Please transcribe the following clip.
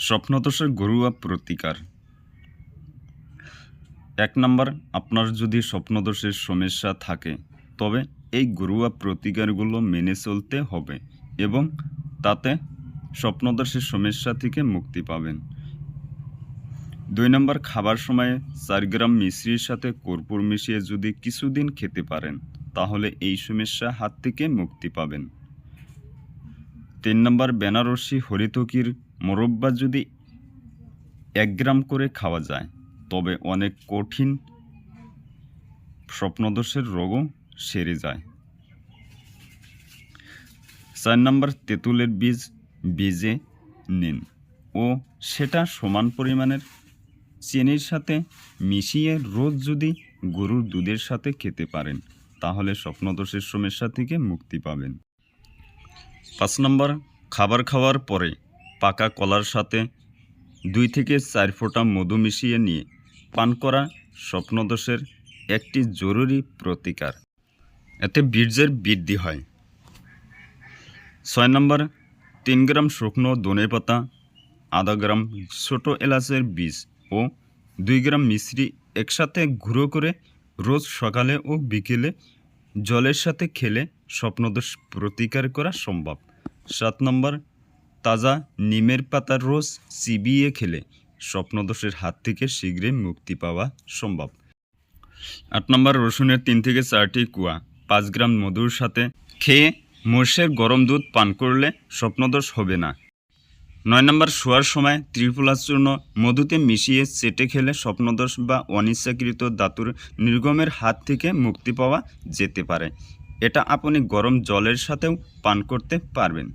স্বপ্নদোষের ঘরোয়া প্রতিকার? এক নম্বর, আপনার যদি স্বপ্নদোষের সমস্যা থাকে, তবে এই ঘরোয়া প্রতিকারগুলো মেনে চলতে হবে এবং তাতে স্বপ্নদোষের সমস্যা থেকে মুক্তি পাবেন। দুই নম্বর, খাবার সময়ে চার গ্রাম মিশ্রির সাথে কর্পূর মিশিয়ে যদি কিছুদিন খেতে পারেন, তাহলে এই সমস্যা হাত থেকে মুক্তি পাবেন। তিন নম্বর বেনারসি হরিতকির মোরব্বা যদি এক গ্রাম করে খাওয়া যায়, তবে অনেক কঠিন স্বপ্নদোষের রোগও সেরে যায়। চার নম্বর তেঁতুলের বীজ বীজে নিন ও সেটা সমান পরিমাণের চিনির সাথে মিশিয়ে রোজ যদি গরুর দুধের সাথে খেতে পারেন, তাহলে স্বপ্নদোষের সমস্যা থেকে মুক্তি পাবেন। পাঁচ নম্বর, খাবার খাওয়ার পরে পাকা কলার সাথে দুই থেকে চার ফোঁটা মধু মিশিয়ে নিয়ে পান করা স্বপ্নদোষের একটি জরুরি প্রতিকার। এতে বীর্যের বৃদ্ধি হয়। ছয় নম্বর, তিন গ্রাম শুকনো ধনে পাতা, আধা গ্রাম ছোট এলাচের বীজ ও দুই গ্রাম মিশ্রি একসাথে গুঁড়ো করে রোজ সকালে ও বিকেলে জলের সাথে খেলে স্বপ্নদোষ প্রতিকার করা সম্ভব। সাত নম্বর, তাজা নিমের পাতার রস চিবিয়ে খেলে স্বপ্নদোষের হাত থেকে শীঘ্রই মুক্তি পাওয়া সম্ভব। আট নম্বর, রসুনের তিন থেকে চারটি কুয়া, পাঁচ গ্রাম মধুর সাথে খেয়ে মোষের গরম দুধ পান করলে স্বপ্নদোষ হবে না। নয় নম্বর শোয়ার সময় ত্রিপুলাচূর্ণ মধুতে মিশিয়ে চেটে খেলে স্বপ্নদোষ বা অনিচ্ছাকৃত দাতুর নির্গমের হাত থেকে মুক্তি পাওয়া যেতে পারে। এটা আপনি গরম জলের সাথেও পান করতে পারবেন।